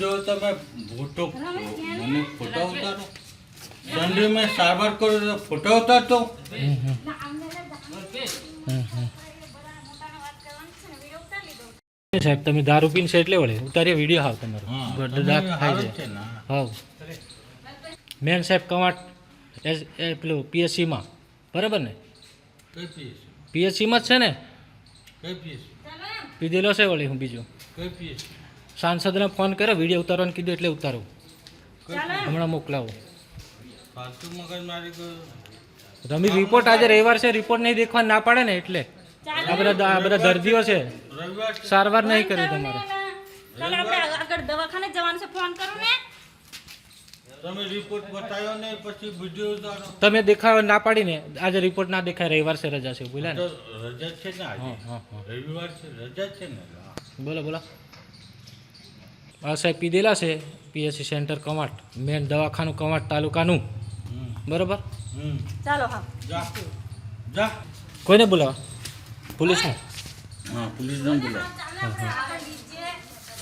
જો તમે ફોટો મને ફોટો ઉતારો. સંડે મેં સારવાર કર્યો તો ફોટો ઉતારતો. હમ હમ. હમ હમ. સાહેબ તમે દારૂ પીને છે એટલે વળે. ઉતારીએ વીડિયો હાવ તમારો. ખાઈ જાય. છે હાવ. મેન સાહેબ કમાટ એસ એ પેલું પીએસસીમાં. બરાબર ને? પીએસસીમાં પીએચસીમાં જ છે ને? પીધેલો છે વળી હું બીજું. કઈ પીસ સાંસદને ફોન કર્યો વીડિયો ઉતારવાનું કીધું એટલે ઉતારું. હમણાં મોકલાવો. તમે રિપોર્ટ આજે રવિવાર છે રિપોર્ટ નહીં દેખવા ના પાડે ને એટલે. આ બધા આ બધા દર્દીઓ છે. સારવાર નહીં કરી તમારે. ચાલો આપણે આગળ દવાખાને જવાનું છે ફોન કરું ને. તમે રિપોર્ટ બતાવ્યો ને પછી વીડિયો ઉતારો. તમે દેખાવ ના પાડીને આજે રિપોર્ટ ના દેખાય રવિવાર છે રજા છે બોલ્યા ને. રજા છે ને હા હા હા. રવિવાર છે રજા છે ને? બોલો બોલો. આ સાહેબ પીધેલા છે પીએસસી સેન્ટર કમાટ મેન દવાખાનું કમાટ તાલુકાનું. બરોબર? હમ ચાલો હા. જા. જા. કોઈને બોલાવો? પોલીસને? હા પોલીસ ને બોલાવો. ચાલો આપણે આગળ